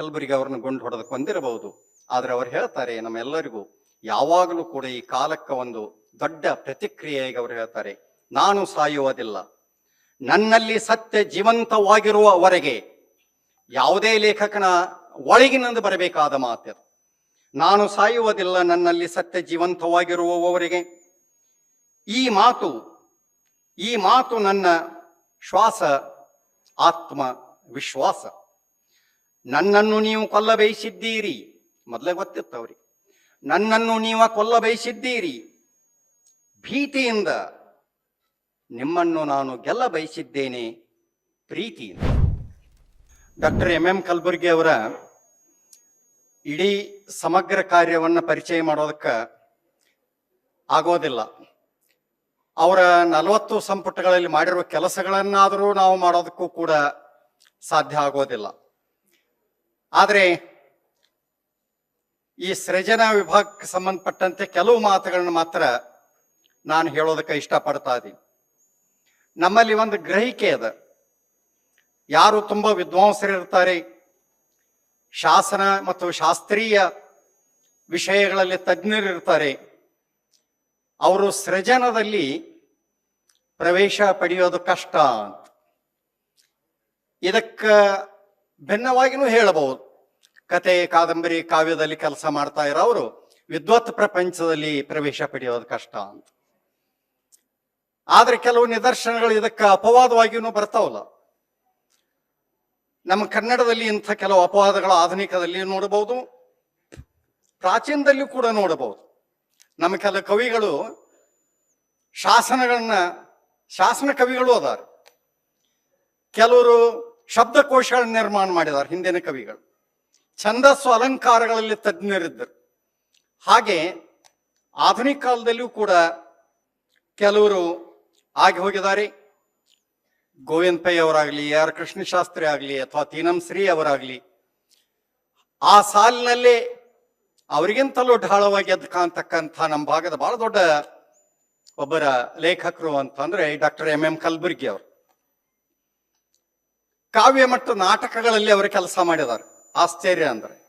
ಕಲಬುರಗಿ ಅವ್ರನ್ನ ಗುಂಡು ಹೊಡೆದಕ್ಕೆ ಬಂದಿರಬಹುದು. ಆದ್ರೆ ಅವ್ರು ಹೇಳ್ತಾರೆ, ನಮ್ಮೆಲ್ಲರಿಗೂ ಯಾವಾಗಲೂ ಕೂಡ ಈ ಕಾಲಕ್ಕೆ ಒಂದು ದೊಡ್ಡ ಪ್ರತಿಕ್ರಿಯೆಯಾಗಿ ಅವ್ರು ಹೇಳ್ತಾರೆ, ನಾನು ಸಾಯುವುದಿಲ್ಲ. ನನ್ನಲ್ಲಿ ಸತ್ಯ ಜೀವಂತವಾಗಿರುವವರೆಗೆ ಯಾವುದೇ ಲೇಖಕನ ಒಳಗಿನಿಂದ ಬರಬೇಕಾದ ಮಾತು ನಾನು ಸಾಯುವುದಿಲ್ಲ, ನನ್ನಲ್ಲಿ ಸತ್ಯ ಜೀವಂತವಾಗಿರುವವರೆಗೆ. ಈ ಮಾತು ಈ ಮಾತು ನನ್ನ ಶ್ವಾಸ ಆತ್ಮ ವಿಶ್ವಾಸ ನನ್ನನ್ನು ನೀವು ಕೊಲ್ಲ ಬಯಸಿದ್ದೀರಿ ಮೊದಲೇ ಗೊತ್ತಿತ್ತು ಅವ್ರಿಗೆ ನನ್ನನ್ನು ನೀವು ಕೊಲ್ಲ ಬಯಸಿದ್ದೀರಿ ಭೀತಿಯಿಂದ ನಿಮ್ಮನ್ನು ನಾನು ಗೆಲ್ಲ ಬಯಸಿದ್ದೇನೆ ಪ್ರೀತಿಯಿಂದ. ಡಾಕ್ಟರ್ ಎಂ ಎಂ ಕಲಬುರ್ಗಿ ಅವರ ಇಡೀ ಸಮಗ್ರ ಕಾರ್ಯವನ್ನು ಪರಿಚಯ ಮಾಡೋದಕ್ಕೆ ಆಗೋದಿಲ್ಲ. ಅವರ ನಲವತ್ತು ಸಂಪುಟಗಳಲ್ಲಿ ಮಾಡಿರುವ ಕೆಲಸಗಳನ್ನಾದರೂ ನಾವು ಮಾಡೋದಕ್ಕೂ ಕೂಡ ಸಾಧ್ಯ ಆಗೋದಿಲ್ಲ. ಆದರೆ ಈ ಸೃಜನಾ ವಿಭಾಗಕ್ಕೆ ಸಂಬಂಧಪಟ್ಟಂತೆ ಕೆಲವು ಮಾತುಗಳನ್ನ ಮಾತ್ರ ನಾನು ಹೇಳೋದಕ್ಕೆ ಇಷ್ಟಪಡ್ತಾ ಇದ್ದೀನಿ. ನಮ್ಮಲ್ಲಿ ಒಂದು ಗ್ರಹಿಕೆ ಅದ. ಯಾರು ತುಂಬ ವಿದ್ವಾಂಸರಿರ್ತಾರೆ, ಶಾಸನ ಮತ್ತು ಶಾಸ್ತ್ರೀಯ ವಿಷಯಗಳಲ್ಲಿ ತಜ್ಞರಿರ್ತಾರೆ, ಅವರು ಸೃಜನದಲ್ಲಿ ಪ್ರವೇಶ ಪಡೆಯೋದು ಕಷ್ಟ ಅಂತ. ಇದಕ್ಕ ಭಿನ್ನವಾಗಿನೂ ಹೇಳಬಹುದು. ಕತೆ ಕಾದಂಬರಿ ಕಾವ್ಯದಲ್ಲಿ ಕೆಲಸ ಮಾಡ್ತಾ ಇರೋರು ವಿದ್ವತ್ ಪ್ರಪಂಚದಲ್ಲಿ ಪ್ರವೇಶ ಪಡೆಯೋದು ಕಷ್ಟ ಅಂತ. ಆದ್ರೆ ಕೆಲವು ನಿದರ್ಶನಗಳು ಇದಕ್ಕೆ ಅಪವಾದವಾಗಿಯೂ ಬರ್ತಾವಲ್ಲ. ನಮ್ಮ ಕನ್ನಡದಲ್ಲಿ ಇಂಥ ಕೆಲವು ಅಪವಾದಗಳು ಆಧುನಿಕದಲ್ಲಿ ನೋಡಬಹುದು, ಪ್ರಾಚೀನದಲ್ಲಿಯೂ ಕೂಡ ನೋಡಬಹುದು. ನಮ್ಮ ಕೆಲ ಕವಿಗಳು ಶಾಸನಗಳನ್ನ, ಶಾಸನ ಕವಿಗಳು ಅದಾರ. ಕೆಲವರು ಶಬ್ದಕೋಶಗಳನ್ನ ನಿರ್ಮಾಣ ಮಾಡಿದ್ದಾರೆ ಹಿಂದಿನ ಕವಿಗಳು. ಛಂದಸ್ಸು ಅಲಂಕಾರಗಳಲ್ಲಿ ತಜ್ಞರಿದ್ದರು. ಹಾಗೆ ಆಧುನಿಕ ಕಾಲದಲ್ಲಿಯೂ ಕೂಡ ಕೆಲವರು ಆಗಿ ಹೋಗಿದ್ದಾರೆ. ಗೋವಿಂದ ಪೈ ಅವರಾಗಲಿ, ಆರ್ ಕೃಷ್ಣಶಾಸ್ತ್ರಿ ಆಗಲಿ, ಅಥವಾ ತೀನಂ ಶ್ರೀ ಅವರಾಗಲಿ, ಆ ಸಾಲಿನಲ್ಲಿ ಅವರಿಗಿಂತಲೂ ಢಾಳವಾಗಿ ಎದ್ದು ಕಾಣ್ತಕ್ಕಂಥ ನಮ್ಮ ಭಾಗದ ಬಹಳ ದೊಡ್ಡ ಒಬ್ಬರ ಲೇಖಕರು ಅಂತಂದ್ರೆ ಡಾಕ್ಟರ್ ಎಂ ಎಂ ಕಲಬುರ್ಗಿ ಅವರು. ಕಾವ್ಯ ಮತ್ತು ನಾಟಕಗಳಲ್ಲಿ ಅವರು ಕೆಲಸ ಮಾಡಿದ್ದಾರೆ. ಆಶ್ಚರ್ಯ ಅಂದ್ರೆ.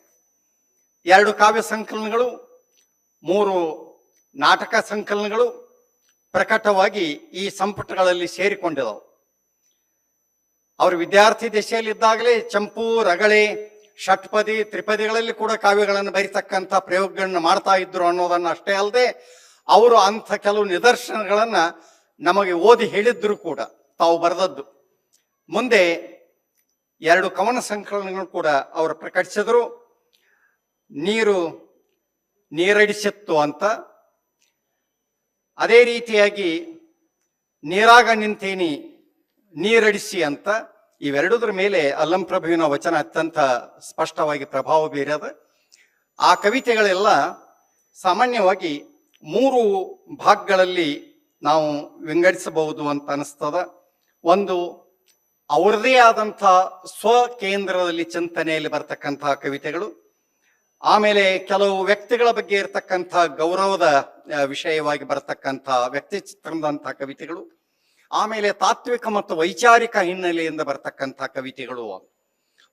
ಎರಡು ಕಾವ್ಯ ಸಂಕಲನಗಳು, ಮೂರು ನಾಟಕ ಸಂಕಲನಗಳು ಪ್ರಕಟವಾಗಿ ಈ ಸಂಪುಟಗಳಲ್ಲಿ ಸೇರಿಕೊಂಡಿದವು. ಅವರು ವಿದ್ಯಾರ್ಥಿ ದಶೆಯಲ್ಲಿದ್ದಾಗಲೇ ಚಂಪು, ರಗಳೆ, ಷಟ್ಪದಿ, ತ್ರಿಪದಿಗಳಲ್ಲಿ ಕೂಡ ಕಾವ್ಯಗಳನ್ನು ಬರಿತಕ್ಕಂಥ ಪ್ರಯೋಗಗಳನ್ನು ಮಾಡ್ತಾ ಇದ್ರು ಅನ್ನೋದನ್ನು ಅಷ್ಟೇ ಅಲ್ಲದೆ, ಅವರು ಅಂಥ ಕೆಲವು ನಿದರ್ಶನಗಳನ್ನು ನಮಗೆ ಓದಿ ಹೇಳಿದ್ರು ಕೂಡ ತಾವು ಬರೆದದ್ದು. ಮುಂದೆ ಎರಡು ಕವನ ಸಂಕಲನಗಳು ಕೂಡ ಅವರು ಪ್ರಕಟಿಸಿದರು. ನೀರು ನೀರಡಿಸಿತ್ತು ಅಂತ. ಅದೇ ರೀತಿಯಾಗಿ ನೀರಾಗ ನಿಂತೇನಿ, ನೀರಡಿಸಿ ಅಂತ. ಇವೆರಡುದ್ರ ಮೇಲೆ ಅಲ್ಲಂ ಪ್ರಭುವಿನ ವಚನ ಅತ್ಯಂತ ಸ್ಪಷ್ಟವಾಗಿ ಪ್ರಭಾವ ಬೀರದ ಆ ಕವಿತೆಗಳೆಲ್ಲ ಸಾಮಾನ್ಯವಾಗಿ ಮೂರು ಭಾಗಗಳಲ್ಲಿ ನಾವು ವಿಂಗಡಿಸಬಹುದು ಅಂತ ಅನಿಸ್ತದ. ಒಂದು ಅವರದೇ ಆದಂಥ ಸ್ವಕೇಂದ್ರದಲ್ಲಿ ಚಿಂತನೆಯಲ್ಲಿ ಬರ್ತಕ್ಕಂತಹ ಕವಿತೆಗಳು. ಆಮೇಲೆ ಕೆಲವು ವ್ಯಕ್ತಿಗಳ ಬಗ್ಗೆ ಇರತಕ್ಕಂಥ ಗೌರವದ ವಿಷಯವಾಗಿ ಬರತಕ್ಕಂಥ ವ್ಯಕ್ತಿ ಚಿತ್ರದಂಥ ಕವಿತೆಗಳು. ಆಮೇಲೆ ತಾತ್ವಿಕ ಮತ್ತು ವೈಚಾರಿಕ ಹಿನ್ನೆಲೆಯಿಂದ ಬರ್ತಕ್ಕಂಥ ಕವಿತೆಗಳು.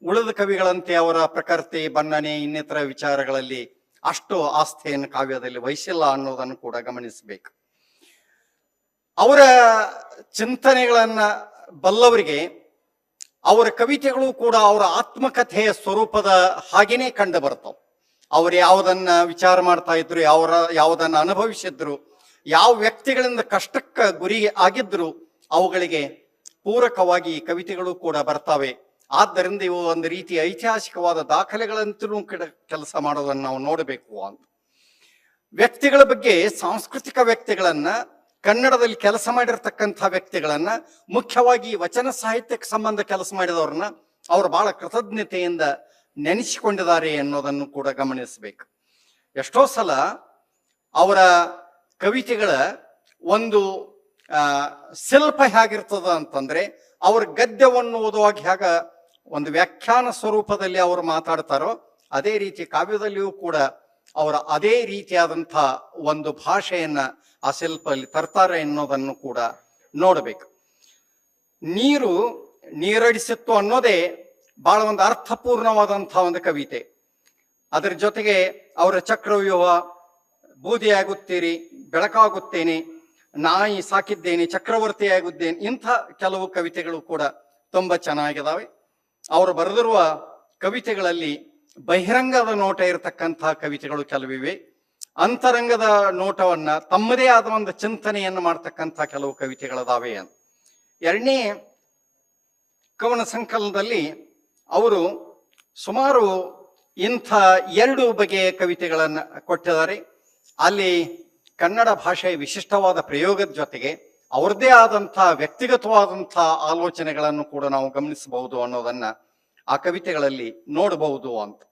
ಉಳಿದ ಕವಿಗಳಂತೆ ಅವರ ಪ್ರಕೃತಿ, ಬಣ್ಣನೆ, ಇನ್ನಿತರ ವಿಚಾರಗಳಲ್ಲಿ ಅಷ್ಟು ಆಸ್ಥೆಯನ್ನು ಕಾವ್ಯದಲ್ಲಿ ವಹಿಸಿಲ್ಲ ಅನ್ನೋದನ್ನು ಕೂಡ ಗಮನಿಸಬೇಕು. ಅವರ ಚಿಂತನೆಗಳನ್ನ ಬಲ್ಲವರಿಗೆ ಅವರ ಕವಿತೆಗಳು ಕೂಡ ಅವರ ಆತ್ಮಕಥೆಯ ಸ್ವರೂಪದ ಹಾಗೇನೆ ಕಂಡು ಬರ್ತವೆ ಅವ್ರು ಯಾವುದನ್ನ ವಿಚಾರ ಮಾಡ್ತಾ ಇದ್ರು ಯಾವರ ಯಾವುದನ್ನ ಅನುಭವಿಸಿದ್ರು, ಯಾವ ವ್ಯಕ್ತಿಗಳಿಂದ ಕಷ್ಟಕ್ಕ ಗುರಿ ಆಗಿದ್ರು, ಅವುಗಳಿಗೆ ಪೂರಕವಾಗಿ ಕವಿತೆಗಳು ಕೂಡ ಬರ್ತಾವೆ. ಆದ್ದರಿಂದ ಇವು ಒಂದು ರೀತಿ ಐತಿಹಾಸಿಕವಾದ ದಾಖಲೆಗಳಂತಲೂ ಕೆಲಸ ಮಾಡೋದನ್ನ ನಾವು ನೋಡಬೇಕು ಅಂತ. ವ್ಯಕ್ತಿಗಳ ಬಗ್ಗೆ ಸಾಂಸ್ಕೃತಿಕ ವ್ಯಕ್ತಿಗಳನ್ನ ಕನ್ನಡದಲ್ಲಿ ಕೆಲಸ ಮಾಡಿರ್ತಕ್ಕಂಥ ವ್ಯಕ್ತಿಗಳನ್ನ, ಮುಖ್ಯವಾಗಿ ವಚನ ಸಾಹಿತ್ಯಕ್ಕೆ ಸಂಬಂಧ ಕೆಲಸ ಮಾಡಿದವ್ರನ್ನ ಅವರು ಬಹಳ ಕೃತಜ್ಞತೆಯಿಂದ ನೆನೆಸಿಕೊಂಡಿದ್ದಾರೆ ಅನ್ನೋದನ್ನು ಕೂಡ ಗಮನಿಸಬೇಕು. ಎಷ್ಟೋ ಸಲ ಅವರ ಕವಿತೆಗಳ ಒಂದು ಶಿಲ್ಪ ಹೇಗಿರ್ತದ ಅಂತಂದ್ರೆ ಅವ್ರ ಗದ್ಯವನ್ನು ಓದುವಾಗ ಹೇಗ ಒಂದು ವ್ಯಾಖ್ಯಾನ ಸ್ವರೂಪದಲ್ಲಿ ಅವರು ಮಾತಾಡ್ತಾರೋ ಅದೇ ರೀತಿ ಕಾವ್ಯದಲ್ಲಿಯೂ ಕೂಡ ಅವರ ಅದೇ ರೀತಿಯಾದಂಥ ಒಂದು ಭಾಷೆಯನ್ನ ಆ ಶಿಲ್ಪಲ್ಲಿ ತರ್ತಾರೆ ಅನ್ನೋದನ್ನು ಕೂಡ ನೋಡಬೇಕು. ನೀರು ನೀರಡಿಸಿತ್ತು ಅನ್ನೋದೇ ಬಹಳ ಒಂದು ಅರ್ಥಪೂರ್ಣವಾದಂತಹ ಒಂದು ಕವಿತೆ. ಅದರ ಜೊತೆಗೆ ಅವರ ಚಕ್ರವ್ಯೂಹ, ಬೂದಿಯಾಗುತ್ತೀರಿ, ಬೆಳಕಾಗುತ್ತೇನೆ, ನಾಯಿ ಸಾಕಿದ್ದೇನೆ ಚಕ್ರವರ್ತಿಯಾಗುತ್ತೇನೆ ಇಂಥ ಕೆಲವು ಕವಿತೆಗಳು ಕೂಡ ತುಂಬಾ ಚೆನ್ನಾಗಿದ್ದಾವೆ ಅವರು ಬರೆದಿರುವ ಕವಿತೆಗಳಲ್ಲಿ ಬಹಿರಂಗದ ನೋಟ ಇರತಕ್ಕಂತಹ ಕವಿತೆಗಳು ಕೆಲವಿವೆ. ಅಂತರಂಗದ ನೋಟವನ್ನ ತಮ್ಮದೇ ಆದ ಒಂದು ಚಿಂತನೆಯನ್ನು ಮಾಡ್ತಕ್ಕಂಥ ಕೆಲವು ಕವಿತೆಗಳದಾವೆ ಅಂತ. ಎರಡನೇ ಕವನ ಸಂಕಲನದಲ್ಲಿ ಅವರು ಸುಮಾರು ಇಂಥ ಎರಡು ಬಗೆಯ ಕವಿತೆಗಳನ್ನು ಕೊಟ್ಟಿದ್ದಾರೆ. ಅಲ್ಲಿ ಕನ್ನಡ ಭಾಷೆಯ ವಿಶಿಷ್ಟವಾದ ಪ್ರಯೋಗದ ಜೊತೆಗೆ ಅವ್ರದ್ದೇ ಆದಂಥ ವ್ಯಕ್ತಿಗತವಾದಂಥ ಆಲೋಚನೆಗಳನ್ನು ಕೂಡ ನಾವು ಗಮನಿಸಬಹುದು ಅನ್ನೋದನ್ನು ಆ ಕವಿತೆಗಳಲ್ಲಿ ನೋಡಬಹುದು ಅಂತ.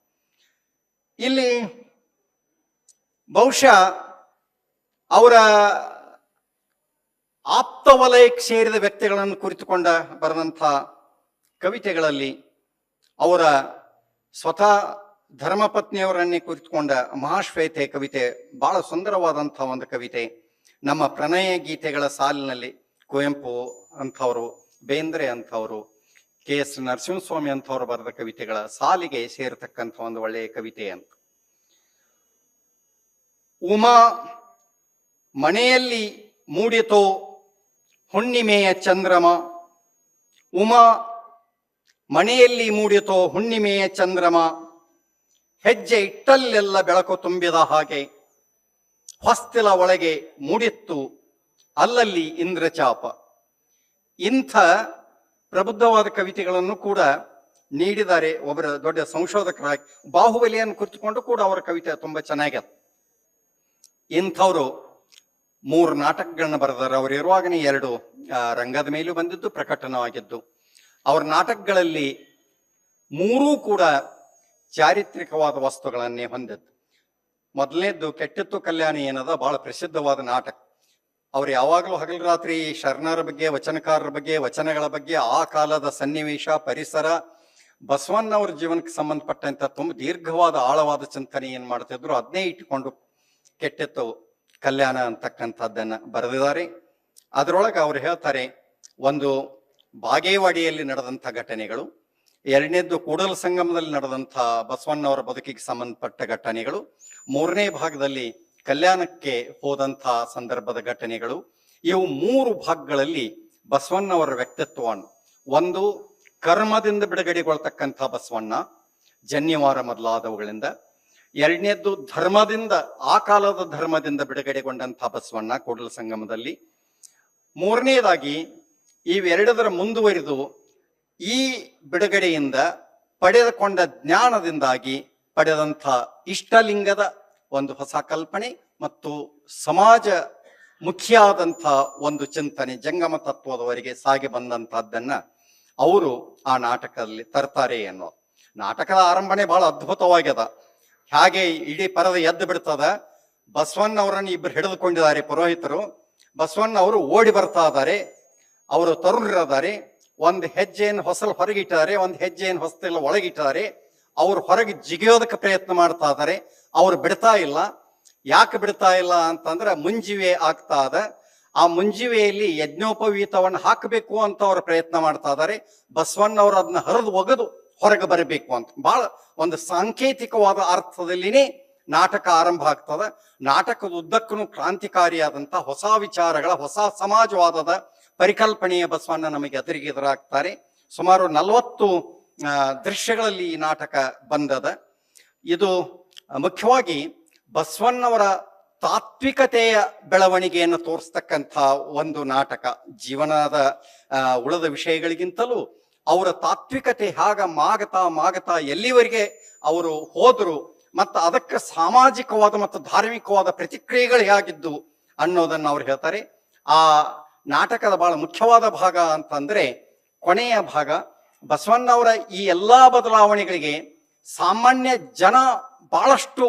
ಇಲ್ಲಿ ಬಹುಶಃ ಅವರ ಆಪ್ತ ವಲಯಕ್ಕೆ ಸೇರಿದ ವ್ಯಕ್ತಿಗಳನ್ನು ಕುರಿತುಕೊಂಡ ಬರೆದಂಥ ಕವಿತೆಗಳಲ್ಲಿ ಅವರ ಸ್ವತಃ ಧರ್ಮಪತ್ನಿಯವರನ್ನೇ ಕುರಿತುಕೊಂಡ ಮಹಾಶ್ವೇತೆ ಕವಿತೆ, ಬಹಳ ಸುಂದರವಾದಂಥ ಒಂದು ಕವಿತೆ. ನಮ್ಮ ಪ್ರಣಯ ಗೀತೆಗಳ ಸಾಲಿನಲ್ಲಿ ಕುವೆಂಪು ಅಂಥವರು, ಬೇಂದ್ರೆ ಅಂಥವರು, ಕೆ ಎಸ್ ನರಸಿಂಹಸ್ವಾಮಿ ಅಂಥವ್ರು ಬರೆದ ಕವಿತೆಗಳ ಸಾಲಿಗೆ ಸೇರತಕ್ಕಂಥ ಒಂದು ಒಳ್ಳೆಯ ಕವಿತೆ ಅಂತ. ಉಮಾ ಮನೆಯಲ್ಲಿ ಮೂಡಿತೋ ಹುಣ್ಣಿಮೆಯ ಚಂದ್ರಮ. ಉಮಾ ಮನೆಯಲ್ಲಿ ಮೂಡಿತೋ ಹುಣ್ಣಿಮೆಯ ಚಂದ್ರಮ. ಹೆಜ್ಜೆ ಇಟ್ಟಲ್ಲೆಲ್ಲ ಬೆಳಕು ತುಂಬಿದ ಹಾಗೆ ಹೊಸ್ತಿಲ ಒಳಗೆ ಮೂಡಿತ್ತು ಅಲ್ಲಲ್ಲಿ ಇಂದ್ರಚಾಪ. ಇಂಥ ಪ್ರಬುದ್ಧವಾದ ಕವಿತೆಗಳನ್ನು ಕೂಡ ನೀಡಿದ್ದಾರೆ ಒಬ್ಬರ ದೊಡ್ಡ ಸಂಶೋಧಕರಾಗಿ ಬಾಹುಬಲಿಯನ್ನು ಕುರಿತುಕೊಂಡು ಕೂಡ ಅವರ ಕವಿತೆ ತುಂಬಾ ಚೆನ್ನಾಗ್ಯದ ಇಂಥವ್ರು ಮೂರು ನಾಟಕಗಳನ್ನ ಬರೆದಾರೆ. ಅವ್ರು ಇರುವಾಗನೇ ಎರಡು ರಂಗದ ಮೇಲೂ ಬಂದಿದ್ದು, ಪ್ರಕಟನವಾಗಿದ್ದು. ಅವ್ರ ನಾಟಕಗಳಲ್ಲಿ ಮೂರೂ ಕೂಡ ಚಾರಿತ್ರಿಕವಾದ ವಸ್ತುಗಳನ್ನೇ ಹೊಂದಿದ್ದು. ಮೊದಲನೇದ್ದು ಕೆಟ್ಟಿತ್ತು ಕಲ್ಯಾಣಿ ಏನದ? ಬಹಳ ಪ್ರಸಿದ್ಧವಾದ ನಾಟಕ. ಅವ್ರು ಯಾವಾಗಲೂ ಹಗಲು ರಾತ್ರಿ ಶರಣರ ಬಗ್ಗೆ, ವಚನಕಾರರ ಬಗ್ಗೆ, ವಚನಗಳ ಬಗ್ಗೆ, ಆ ಕಾಲದ ಸನ್ನಿವೇಶ, ಪರಿಸರ, ಬಸವಣ್ಣವ್ರ ಜೀವನಕ್ಕೆ ಸಂಬಂಧಪಟ್ಟಂತ ತುಂಬ ದೀರ್ಘವಾದ ಆಳವಾದ ಚಿಂತನೆ ಏನ್ ಮಾಡ್ತಿದ್ರು? ಅದನ್ನೇ ಇಟ್ಟುಕೊಂಡು ಕೆಟ್ಟಿತ್ತು ಕಲ್ಯಾಣ ಅಂತಕ್ಕಂಥದ್ದನ್ನ ಬರೆದಿದ್ದಾರೆ. ಅದರೊಳಗೆ ಅವ್ರು ಹೇಳ್ತಾರೆ, ಒಂದು ಬಾಗೇವಾಡಿಯಲ್ಲಿ ನಡೆದಂಥ ಘಟನೆಗಳು, ಎರಡನೇದ್ದು ಕೂಡಲ ಸಂಗಮದಲ್ಲಿ ನಡೆದಂಥ ಬಸವಣ್ಣವರ ಬದುಕಿಗೆ ಸಂಬಂಧಪಟ್ಟ ಘಟನೆಗಳು, ಮೂರನೇ ಭಾಗದಲ್ಲಿ ಕಲ್ಯಾಣಕ್ಕೆ ಹೋದಂಥ ಸಂದರ್ಭದ ಘಟನೆಗಳು, ಇವು ಮೂರು ಭಾಗಗಳಲ್ಲಿ ಬಸವಣ್ಣವರ ವ್ಯಕ್ತಿತ್ವವನ್ನು. ಒಂದು, ಕರ್ಮದಿಂದ ಬಿಡುಗಡೆಗೊಳ್ತಕ್ಕಂಥ ಬಸವಣ್ಣ, ಜನ್ಯವಾರ ಮೊದಲಾದವುಗಳಿಂದ. ಎರಡನೇದ್ದು ಧರ್ಮದಿಂದ, ಆ ಕಾಲದ ಧರ್ಮದಿಂದ ಬಿಡುಗಡೆಗೊಂಡಂತಹ ಬಸವಣ್ಣ ಕೂಡಲ ಸಂಗಮದಲ್ಲಿ. ಮೂರನೇದಾಗಿ ಇವೆರಡದರ ಮುಂದುವರಿದು, ಈ ಬಿಡುಗಡೆಯಿಂದ ಪಡೆದುಕೊಂಡ ಜ್ಞಾನದಿಂದಾಗಿ ಪಡೆದಂಥ ಇಷ್ಟಲಿಂಗದ ಒಂದು ಹೊಸ ಕಲ್ಪನೆ ಮತ್ತು ಸಮಾಜ ಮುಖ್ಯಾದಂಥ ಒಂದು ಚಿಂತನೆ ಜಂಗಮ ತತ್ವದವರೆಗೆ ಸಾಗಿ ಬಂದಂತಹದ್ದನ್ನ ಅವರು ಆ ನಾಟಕದಲ್ಲಿ ತರ್ತಾರೆ ಅನ್ನೋ ನಾಟಕದ ಆರಂಭನೆ ಬಹಳ ಅದ್ಭುತವಾಗ್ಯದ. ಹಾಗೆ ಇಡೀ ಪರದ ಎದ್ದು ಬಿಡ್ತದ. ಬಸವಣ್ಣವರನ್ನು ಇಬ್ಬರು ಹಿಡಿದುಕೊಂಡಿದ್ದಾರೆ ಪುರೋಹಿತರು. ಬಸವಣ್ಣ ಅವರು ಓಡಿ ಬರ್ತಾ ಇದ್ದಾರೆ. ಅವರು ತರುಣರಿದ್ದಾರೆ. ಒಂದು ಹೆಜ್ಜೆಯನ್ನು ಹೊಸಲು ಹೊರಗಿಟ್ಟಿದ್ದಾರೆ. ಒಂದು ಹೆಜ್ಜೆಯನ್ನು ಹೊಸತೆಲ್ಲ ಒಳಗಿಟ್ಟಿದ್ದಾರೆ. ಅವ್ರು ಹೊರಗೆ ಜಿಗಿಯೋದಕ್ಕೆ ಪ್ರಯತ್ನ ಮಾಡ್ತಾ ಇದ್ದಾರೆ. ಅವ್ರು ಬಿಡ್ತಾ ಇಲ್ಲ. ಯಾಕೆ ಬಿಡ್ತಾ ಇಲ್ಲ ಅಂತಂದ್ರೆ ಮುಂಜಿವೆ ಆಗ್ತಾ ಅದ ಆ ಮುಂಜಿವೆಯಲ್ಲಿ ಯಜ್ಞೋಪವೀತವನ್ನು ಹಾಕಬೇಕು ಅಂತ ಅವ್ರು ಪ್ರಯತ್ನ ಮಾಡ್ತಾ ಇದ್ದಾರೆ. ಬಸವಣ್ಣವ್ರು ಅದನ್ನ ಹರಿದು ಒಗೆದು ಹೊರಗೆ ಬರಬೇಕು ಅಂತ. ಬಹಳ ಒಂದು ಸಾಂಕೇತಿಕವಾದ ಅರ್ಥದಲ್ಲಿನೇ ನಾಟಕ ಆರಂಭ ಆಗ್ತದ. ನಾಟಕದ ಉದ್ದಕ್ಕೂ ಕ್ರಾಂತಿಕಾರಿಯಾದಂಥ ಹೊಸ ವಿಚಾರಗಳ, ಹೊಸ ಸಮಾಜವಾದದ ಪರಿಕಲ್ಪನೆಯ ಬಸವಣ್ಣ ನಮಗೆ ಎದುರಿಗೆ ಎದುರಾಗ್ತಾರೆ. ಸುಮಾರು ನಲವತ್ತು ದೃಶ್ಯಗಳಲ್ಲಿ ಈ ನಾಟಕ ಬಂದದ. ಇದು ಮುಖ್ಯವಾಗಿ ಬಸವಣ್ಣವರ ತಾತ್ವಿಕತೆಯ ಬೆಳವಣಿಗೆಯನ್ನು ತೋರಿಸ್ತಕ್ಕಂಥ ಒಂದು ನಾಟಕ. ಜೀವನದ ಉಳಿದ ವಿಷಯಗಳಿಗಿಂತಲೂ ಅವರ ತಾತ್ವಿಕತೆ ಹಾಗ ಮಾಗತಾ ಮಾಗತಾ ಎಲ್ಲಿವರೆಗೆ ಅವರು ಹೋದರು ಮತ್ತು ಅದಕ್ಕೆ ಸಾಮಾಜಿಕವಾದ ಮತ್ತು ಧಾರ್ಮಿಕವಾದ ಪ್ರತಿಕ್ರಿಯೆಗಳು ಹೇಗಿದ್ದು ಅನ್ನೋದನ್ನು ಅವ್ರು ಹೇಳ್ತಾರೆ. ಆ ನಾಟಕದ ಬಹಳ ಮುಖ್ಯವಾದ ಭಾಗ ಅಂತಂದ್ರೆ ಕೊನೆಯ ಭಾಗ. ಬಸವಣ್ಣವರ ಈ ಎಲ್ಲಾ ಬದಲಾವಣೆಗಳಿಗೆ ಸಾಮಾನ್ಯ ಜನ ಬಹಳಷ್ಟು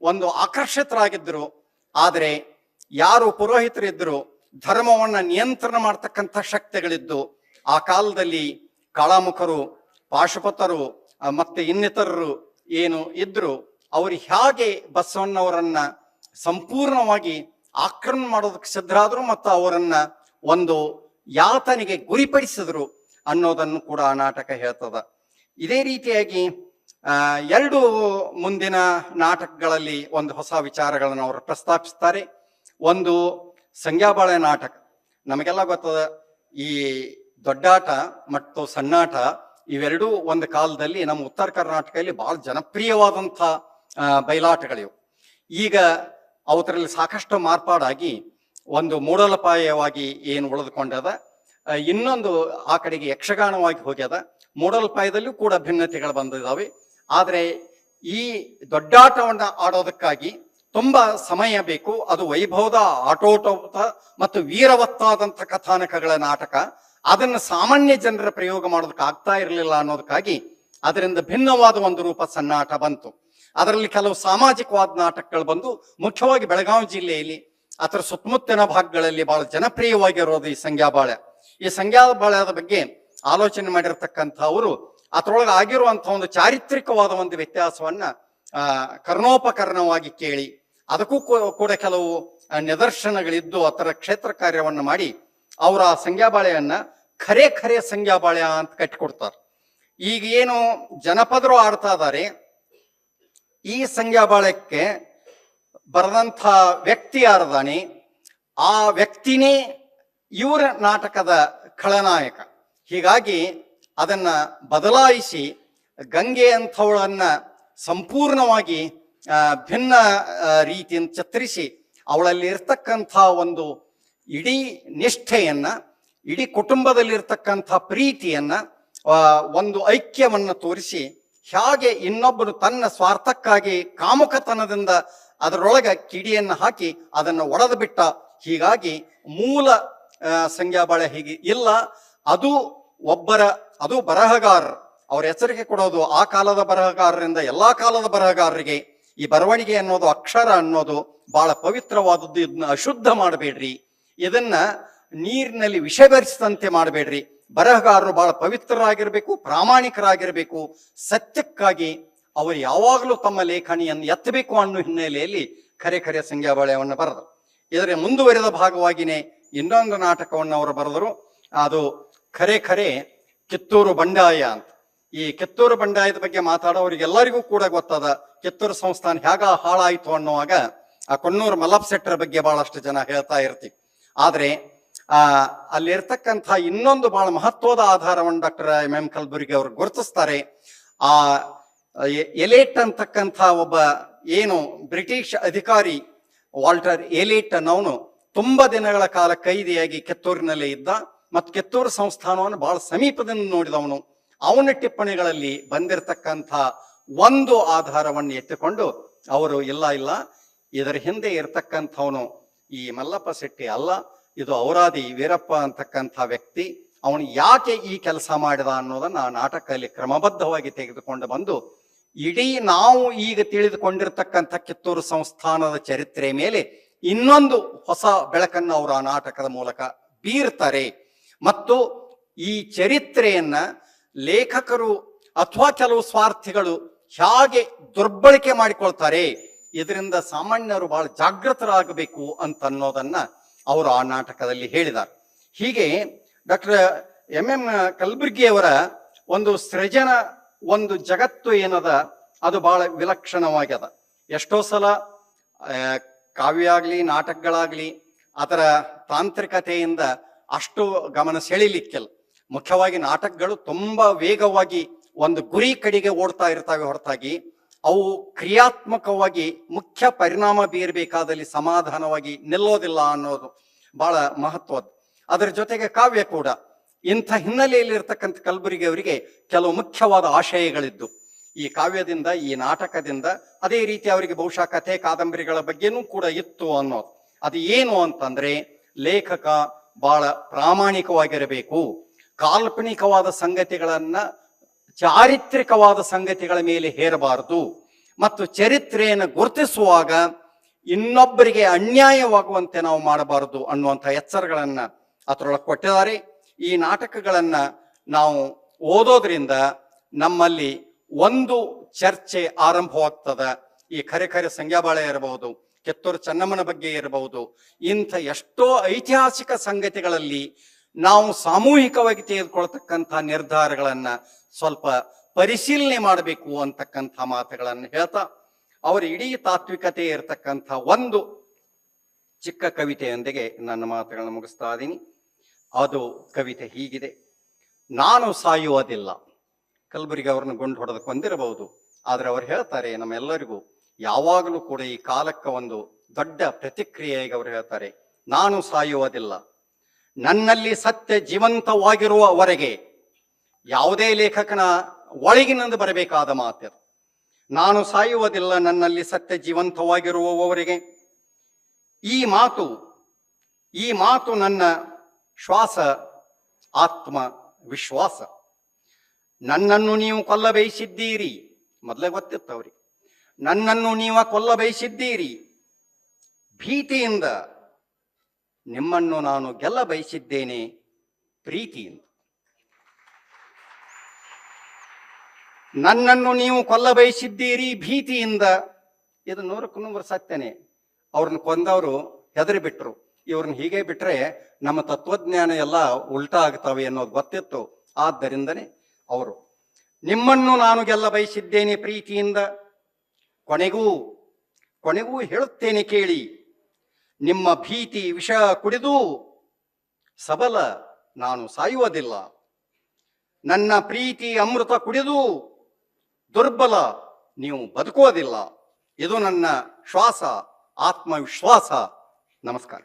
ಒಂದು ಆಕರ್ಷಿತರಾಗಿದ್ದರು. ಆದರೆ ಯಾರು ಪುರೋಹಿತರಿದ್ದರು, ಧರ್ಮವನ್ನ ನಿಯಂತ್ರಣ ಮಾಡ್ತಕ್ಕಂಥ ಶಕ್ತಿಗಳಿದ್ದು ಆ ಕಾಲದಲ್ಲಿ ಕಾಳಾಮುಖರು, ಪಾಶುಪತರು ಮತ್ತೆ ಇನ್ನಿತರರು ಏನು ಇದ್ರು ಅವರು ಹೇಗೆ ಬಸವಣ್ಣವರನ್ನ ಸಂಪೂರ್ಣವಾಗಿ ಆಕ್ರಮಣ ಮಾಡೋದಕ್ಕೆ ಸಿದ್ಧರಾದ್ರು ಮತ್ತು ಅವರನ್ನ ಒಂದು ಯಾತನಿಗೆ ಗುರಿಪಡಿಸಿದ್ರು ಅನ್ನೋದನ್ನು ಕೂಡ ಆ ನಾಟಕ ಹೇಳ್ತದ. ಇದೇ ರೀತಿಯಾಗಿ ಎರಡು ಮುಂದಿನ ನಾಟಕಗಳಲ್ಲಿ ಒಂದು ಹೊಸ ವಿಚಾರಗಳನ್ನು ಅವರು ಪ್ರಸ್ತಾಪಿಸ್ತಾರೆ. ಒಂದು ಸಂಜ್ಞಾಬಾಳೆ ನಾಟಕ. ನಮಗೆಲ್ಲ ಗೊತ್ತದ, ಈ ದೊಡ್ಡಾಟ ಮತ್ತು ಸಣ್ಣಾಟ ಇವೆರಡೂ ಒಂದು ಕಾಲದಲ್ಲಿ ನಮ್ಮ ಉತ್ತರ ಕರ್ನಾಟಕದಲ್ಲಿ ಬಹಳ ಜನಪ್ರಿಯವಾದಂಥ ಬಯಲಾಟಗಳಿವು. ಈಗ ಅವತರಲ್ಲಿ ಸಾಕಷ್ಟು ಮಾರ್ಪಾಡಾಗಿ ಒಂದು ಮೂಡಲಪಾಯವಾಗಿ ಏನು ಉಳಿದುಕೊಂಡದ ಇನ್ನೊಂದು ಆ ಕಡೆಗೆ ಯಕ್ಷಗಾನವಾಗಿ ಹೋಗ್ಯದ. ಮೂಡಲಪಾಯದಲ್ಲೂ ಕೂಡ ಭಿನ್ನತೆಗಳು ಬಂದಿದ್ದಾವೆ ಆದರೆ ಈ ದೊಡ್ಡಾಟವನ್ನು ಆಡೋದಕ್ಕಾಗಿ ತುಂಬಾ ಸಮಯ ಬೇಕು. ಅದು ವೈಭವದ ಆಟೋಟೋಟ ಮತ್ತು ವೀರವತ್ತಾದಂಥ ಕಥಾನಕಗಳ ನಾಟಕ. ಅದನ್ನು ಸಾಮಾನ್ಯ ಜನರ ಪ್ರಯೋಗ ಮಾಡೋದಕ್ಕೆ ಆಗ್ತಾ ಇರಲಿಲ್ಲ ಅನ್ನೋದಕ್ಕಾಗಿ ಅದರಿಂದ ಭಿನ್ನವಾದ ಒಂದು ರೂಪ ಸನ್ನಾಟ ಬಂತು. ಅದರಲ್ಲಿ ಕೆಲವು ಸಾಮಾಜಿಕವಾದ ನಾಟಕಗಳು ಬಂದು ಮುಖ್ಯವಾಗಿ ಬೆಳಗಾವಿ ಜಿಲ್ಲೆಯಲ್ಲಿ, ಅದರ ಸುತ್ತಮುತ್ತಲಿನ ಭಾಗಗಳಲ್ಲಿ ಬಹಳ ಜನಪ್ರಿಯವಾಗಿರೋದು ಈ ಸಂಜ್ಞಾಬಾಳೆ ಈ ಸಂಜ್ಞಾಬಾಳೆದ ಬಗ್ಗೆ ಆಲೋಚನೆ ಮಾಡಿರ್ತಕ್ಕಂಥ ಅವರು ಅದರೊಳಗೆ ಆಗಿರುವಂತಹ ಒಂದು ಚಾರಿತ್ರಿಕವಾದ ಒಂದು ವ್ಯತ್ಯಾಸವನ್ನ ಕರ್ಣೋಪಕರಣವಾಗಿ ಕೇಳಿ, ಅದಕ್ಕೂ ಕೂಡ ಕೆಲವು ನಿದರ್ಶನಗಳಿದ್ದು ಅದರ ಕ್ಷೇತ್ರ ಕಾರ್ಯವನ್ನು ಮಾಡಿ, ಅವರ ಸಂಜ್ಞಾಬಾಳೆಯನ್ನ ಖರೆ ಖರೆ ಸಂಜ್ಞಾಬಾಳೆ ಅಂತ ಕಟ್ಟಿಕೊಡ್ತಾರೆ. ಈಗ ಏನು ಜನಪದರು ಆಡ್ತಾ ಇದ್ದಾರೆ ಈ ಸಂಜ್ಞಾಬಾಳಕ್ಕೆ ಬರೆದಂಥ ವ್ಯಕ್ತಿ ಯಾರದಾನೆ, ಆ ವ್ಯಕ್ತಿನೇ ಇವರ ನಾಟಕದ ಖಳನಾಯಕ. ಹೀಗಾಗಿ ಅದನ್ನ ಬದಲಾಯಿಸಿ ಗಂಗೆ ಅಂಥವಳನ್ನ ಸಂಪೂರ್ಣವಾಗಿ ಭಿನ್ನ ರೀತಿಯನ್ನು ರೀತಿಯಿಂದ ಚಿತ್ರಿಸಿ ಅವಳಲ್ಲಿ ಇರ್ತಕ್ಕಂಥ ಒಂದು ಇಡೀ ನಿಷ್ಠೆಯನ್ನ ಇಡೀ ಕುಟುಂಬದಲ್ಲಿರ್ತಕ್ಕಂಥ ಪ್ರೀತಿಯನ್ನ ಒಂದು ಐಕ್ಯವನ್ನ ತೋರಿಸಿ ಹೇಗೆ ಇನ್ನೊಬ್ಬರು ತನ್ನ ಸ್ವಾರ್ಥಕ್ಕಾಗಿ ಕಾಮುಕತನದಿಂದ ಅದರೊಳಗೆ ಕಿಡಿಯನ್ನು ಹಾಕಿ ಅದನ್ನು ಒಡೆದು ಬಿಟ್ಟ. ಹೀಗಾಗಿ ಮೂಲ ಸಂಖ್ಯಾ ಸಂಜ್ಞಾಬಾಳೆ ಹೀಗೆ ಇಲ್ಲ. ಅದು ಒಬ್ಬರ, ಅದು ಬರಹಗಾರ ಅವ್ರ ಹೆಸರಿಗೆ ಕೊಡೋದು ಆ ಕಾಲದ ಬರಹಗಾರರಿಂದ ಎಲ್ಲಾ ಕಾಲದ ಬರಹಗಾರರಿಗೆ. ಈ ಬರವಣಿಗೆ ಅನ್ನೋದು ಅಕ್ಷರ ಅನ್ನೋದು ಬಹಳ ಪವಿತ್ರವಾದದ್ದು. ಇದನ್ನ ಅಶುದ್ಧ ಮಾಡಬೇಡ್ರಿ. ಇದನ್ನ ನೀರಿನಲ್ಲಿ ವಿಷ ಬೆರೆಸಿದಂತೆ ಮಾಡಬೇಡ್ರಿ. ಬರಹಗಾರರು ಬಹಳ ಪವಿತ್ರರಾಗಿರಬೇಕು, ಪ್ರಾಮಾಣಿಕರಾಗಿರಬೇಕು. ಸತ್ಯಕ್ಕಾಗಿ ಅವರು ಯಾವಾಗಲೂ ತಮ್ಮ ಲೇಖನಿಯನ್ನು ಎತ್ತಬೇಕು ಅನ್ನೋ ಹಿನ್ನೆಲೆಯಲ್ಲಿ ಖರೆ ಖರೆ ಸಂಜ್ಞಾಬಾಳೆಯನ್ನು ಬರೆದರು. ಇದರ ಮುಂದುವರೆದ ಭಾಗವಾಗಿನೇ ಇನ್ನೊಂದು ನಾಟಕವನ್ನು ಅವರು ಬರೆದರು. ಅದು ಖರೆ ಖರೆ ಕಿತ್ತೂರು ಬಂಡಾಯ ಅಂತ. ಈ ಕಿತ್ತೂರು ಬಂಡಾಯದ ಬಗ್ಗೆ ಮಾತಾಡೋರಿಗೆಲ್ಲರಿಗೂ ಕೂಡ ಗೊತ್ತದ ಕಿತ್ತೂರು ಸಂಸ್ಥಾನ ಹೇಗ ಹಾಳಾಯಿತು ಅನ್ನುವಾಗ ಆ ಕೊಣ್ಣೂರು ಶೆಟ್ಟರ ಬಗ್ಗೆ ಬಹಳಷ್ಟು ಜನ ಹೇಳ್ತಾ ಇರ್ತೀವಿ. ಆದ್ರೆ ಆ, ಅಲ್ಲಿರ್ತಕ್ಕಂಥ ಇನ್ನೊಂದು ಬಹಳ ಮಹತ್ವದ ಆಧಾರವನ್ನು ಡಾಕ್ಟರ್ ಎಂ ಎಂ ಕಲ್ಬುರ್ಗಿ ಅವರು ಗುರುತಿಸ್ತಾರೆ. ಆ ಎಲೇಟ್ ಅಂತಕ್ಕಂಥ ಒಬ್ಬ ಏನು ಬ್ರಿಟಿಷ್ ಅಧಿಕಾರಿ ವಾಲ್ಟರ್ ಎಲೇಟ್ ಅನ್ನೋನು ತುಂಬಾ ದಿನಗಳ ಕಾಲ ಕೈದಿಯಾಗಿ ಕೆತ್ತೂರಿನಲ್ಲೇ ಇದ್ದ ಮತ್ತು ಕೆತ್ತೂರು ಸಂಸ್ಥಾನವನ್ನು ಬಹಳ ಸಮೀಪದಿಂದ ನೋಡಿದವನು. ಅವನ ಟಿಪ್ಪಣಿಗಳಲ್ಲಿ ಬಂದಿರತಕ್ಕಂಥ ಒಂದು ಆಧಾರವನ್ನು ಎತ್ತಿಕೊಂಡು ಅವರು, ಇಲ್ಲ ಇಲ್ಲ, ಇದರ ಹಿಂದೆ ಇರತಕ್ಕಂಥವನು ಈ ಮಲ್ಲಪ್ಪ ಶೆಟ್ಟಿ ಅಲ್ಲ. ಇದು ಔರಾದಿ ವೀರಪ್ಪ ಅಂತಕ್ಕಂಥ ವ್ಯಕ್ತಿ, ಅವನು ಯಾಕೆ ಈ ಕೆಲಸ ಮಾಡಿದ ಅನ್ನೋದನ್ನ ಆ ನಾಟಕದಲ್ಲಿ ಕ್ರಮಬದ್ಧವಾಗಿ ತೆಗೆದುಕೊಂಡು ಬಂದು, ಇಡೀ ನಾವು ಈಗ ತಿಳಿದುಕೊಂಡಿರ್ತಕ್ಕಂಥ ಕಿತ್ತೂರು ಸಂಸ್ಥಾನದ ಚರಿತ್ರೆ ಮೇಲೆ ಇನ್ನೊಂದು ಹೊಸ ಬೆಳಕನ್ನು ಅವರು ಆ ನಾಟಕದ ಮೂಲಕ ಬೀರ್ತಾರೆ. ಮತ್ತು ಈ ಚರಿತ್ರೆಯನ್ನ ಲೇಖಕರು ಅಥವಾ ಕೆಲವು ಸ್ವಾರ್ಥಿಗಳು ಹೇಗೆ ದುರ್ಬಳಕೆ ಮಾಡಿಕೊಳ್ತಾರೆ, ಇದರಿಂದ ಸಾಮಾನ್ಯರು ಬಹಳ ಜಾಗೃತರಾಗಬೇಕು ಅಂತ ಅನ್ನೋದನ್ನ ಅವರು ಆ ನಾಟಕದಲ್ಲಿ ಹೇಳಿದ್ದಾರೆ. ಹೀಗೆ ಡಾಕ್ಟರ್ ಎಂ ಎಂ ಕಲಬುರ್ಗಿಯವರ ಒಂದು ಸೃಜನ ಒಂದು ಜಗತ್ತು ಏನದ, ಅದು ಬಹಳ ವಿಲಕ್ಷಣವಾಗ್ಯದ. ಎಷ್ಟೋ ಸಲ ಕಾವ್ಯ ಆಗಲಿ ನಾಟಕಗಳಾಗ್ಲಿ ಅದರ ತಾಂತ್ರಿಕತೆಯಿಂದ ಅಷ್ಟು ಗಮನ ಸೆಳಿಲಿಕ್ಕಿಲ್ಲ. ಮುಖ್ಯವಾಗಿ ನಾಟಕಗಳು ತುಂಬಾ ವೇಗವಾಗಿ ಒಂದು ಗುರಿ ಕಡೆಗೆ ಓಡ್ತಾ ಇರ್ತವೆ ಹೊರತಾಗಿ. ಅವು ಕ್ರಿಯಾತ್ಮಕವಾಗಿ ಮುಖ್ಯ ಪರಿಣಾಮ ಬೀರಬೇಕಾದಲ್ಲಿ ಸಮಾಧಾನವಾಗಿ ನಿಲ್ಲೋದಿಲ್ಲ ಅನ್ನೋದು ಬಹಳ ಮಹತ್ವದ್ದು. ಅದರ ಜೊತೆಗೆ ಕಾವ್ಯ ಕೂಡ. ಇಂಥ ಹಿನ್ನೆಲೆಯಲ್ಲಿ ಇರ್ತಕ್ಕಂಥ ಕಲಬುರಗಿ ಅವರಿಗೆ ಕೆಲವು ಮುಖ್ಯವಾದ ಆಶಯಗಳಿದ್ದು. ಈ ಕಾವ್ಯದಿಂದ, ಈ ನಾಟಕದಿಂದ, ಅದೇ ರೀತಿ ಅವರಿಗೆ ಬಹುಶಃ ಕಥೆ ಕಾದಂಬರಿಗಳ ಬಗ್ಗೆನೂ ಕೂಡ ಇತ್ತು ಅನ್ನೋದು. ಅದು ಏನು ಅಂತಂದ್ರೆ, ಲೇಖಕ ಬಹಳ ಪ್ರಾಮಾಣಿಕವಾಗಿರಬೇಕು. ಕಾಲ್ಪನಿಕವಾದ ಸಂಗತಿಗಳನ್ನ ಚಾರಿತ್ರಿಕವಾದ ಸಂಗತಿಗಳ ಮೇಲೆ ಹೇರಬಾರದು ಮತ್ತು ಚರಿತ್ರೆಯನ್ನು ಗುರುತಿಸುವಾಗ ಇನ್ನೊಬ್ಬರಿಗೆ ಅನ್ಯಾಯವಾಗುವಂತೆ ನಾವು ಮಾಡಬಾರದು ಅನ್ನುವಂಥ ಎಚ್ಚರಗಳನ್ನ ಅದರೊಳಗೆ ಕೊಟ್ಟಿದ್ದಾರೆ. ಈ ನಾಟಕಗಳನ್ನ ನಾವು ಓದೋದ್ರಿಂದ ನಮ್ಮಲ್ಲಿ ಒಂದು ಚರ್ಚೆ ಆರಂಭವಾಗ್ತದ. ಈ ಖರೆ ಖರೆ ಸಂಜ್ಞಾಬಾಳೆ ಇರಬಹುದು, ಕಿತ್ತೂರು ಚೆನ್ನಮ್ಮನ ಬಗ್ಗೆ ಇರಬಹುದು, ಇಂಥ ಎಷ್ಟೋ ಐತಿಹಾಸಿಕ ಸಂಗತಿಗಳಲ್ಲಿ ನಾವು ಸಾಮೂಹಿಕವಾಗಿ ತೆಗೆದುಕೊಳ್ತಕ್ಕಂಥ ನಿರ್ಧಾರಗಳನ್ನ ಸ್ವಲ್ಪ ಪರಿಶೀಲನೆ ಮಾಡಬೇಕು ಅಂತಕ್ಕಂಥ ಮಾತುಗಳನ್ನು ಹೇಳ್ತಾ, ಅವರ ಇಡೀ ತಾತ್ವಿಕತೆ ಇರತಕ್ಕಂಥ ಒಂದು ಚಿಕ್ಕ ಕವಿತೆಯೊಂದಿಗೆ ನನ್ನ ಮಾತುಗಳನ್ನು ಮುಗಿಸ್ತಾ ಇದ್ದೀನಿ ಅದು ಕವಿತೆ ಹೀಗಿದೆ. ನಾನು ಸಾಯುವುದಿಲ್ಲ. ಕಲಬುರಗಿ ಅವ್ರನ್ನ ಗುಂಡು ಹೊಡೆದು ಕೊಂದಿರಬಹುದು ಆದ್ರೆ ಅವ್ರು ಹೇಳ್ತಾರೆ, ನಮ್ಮೆಲ್ಲರಿಗೂ ಯಾವಾಗಲೂ ಕೂಡ ಈ ಕಾಲಕ್ಕೆ ಒಂದು ದೊಡ್ಡ ಪ್ರತಿಕ್ರಿಯೆಗೆ ಅವ್ರು ಹೇಳ್ತಾರೆ, ನಾನು ಸಾಯುವುದಿಲ್ಲ. ನನ್ನಲ್ಲಿ ಸತ್ಯ ಜೀವಂತವಾಗಿರುವವರೆಗೆ ಯಾವುದೇ ಲೇಖಕನ ಒಳಗಿನಿಂದ ಬರಬೇಕಾದ ಮಾತು ನಾನು ಸಾಯುವುದಿಲ್ಲ ನನ್ನಲ್ಲಿ ಸತ್ಯ ಜೀವಂತವಾಗಿರುವವರಿಗೆ. ಈ ಮಾತು ಈ ಮಾತು ನನ್ನ ಶ್ವಾಸ, ಆತ್ಮ ವಿಶ್ವಾಸ. ನನ್ನನ್ನು ನೀವು ಕೊಲ್ಲ ಬಯಸಿದ್ದೀರಿ ಮೊದಲೇ ಗೊತ್ತಿತ್ತು ನನ್ನನ್ನು ನೀವು ಕೊಲ್ಲ ಬಯಸಿದ್ದೀರಿ ಭೀತಿಯಿಂದ ನಿಮ್ಮನ್ನು ನಾನು ಗೆಲ್ಲ ಬಯಸಿದ್ದೇನೆ ಪ್ರೀತಿಯಿಂದ. ನನ್ನನ್ನು ನೀವು ಕೊಲ್ಲ ಬಯಸಿದ್ದೀರಿ ಭೀತಿಯಿಂದ. ಇದು ನೂರಕ್ಕೂ ನೂರು ಸತ್ಯನೇ. ಅವ್ರನ್ನ ಕೊಂದವರು ಹೆದರಿ ಬಿಟ್ರು ಇವ್ರನ್ನ ಹೀಗೆ ಬಿಟ್ರೆ ನಮ್ಮ ತತ್ವಜ್ಞಾನ ಎಲ್ಲ ಉಲ್ಟಾ ಆಗ್ತವೆ ಅನ್ನೋದು ಗೊತ್ತಿತ್ತು. ಆದ್ದರಿಂದನೇ ಅವರು, ನಿಮ್ಮನ್ನು ನಾನು ಗೆಲ್ಲ ಬಯಸಿದ್ದೇನೆ ಪ್ರೀತಿಯಿಂದ. ಕೊನೆಗೂ ಕೊನೆಗೂ ಹೇಳುತ್ತೇನೆ ಕೇಳಿ, ನಿಮ್ಮ ಭೀತಿ ವಿಷ ಕುಡಿದು ಸಬಲ ನಾನು ಸಾಯುವುದಿಲ್ಲ. ನನ್ನ ಪ್ರೀತಿ ಅಮೃತ ಕುಡಿದು ದುರ್ಬಲ ನೀವು ಬದುಕುವುದಿಲ್ಲ. ಇದು ನನ್ನ ಶ್ವಾಸ ಆತ್ಮವಿಶ್ವಾಸ. ನಮಸ್ಕಾರ.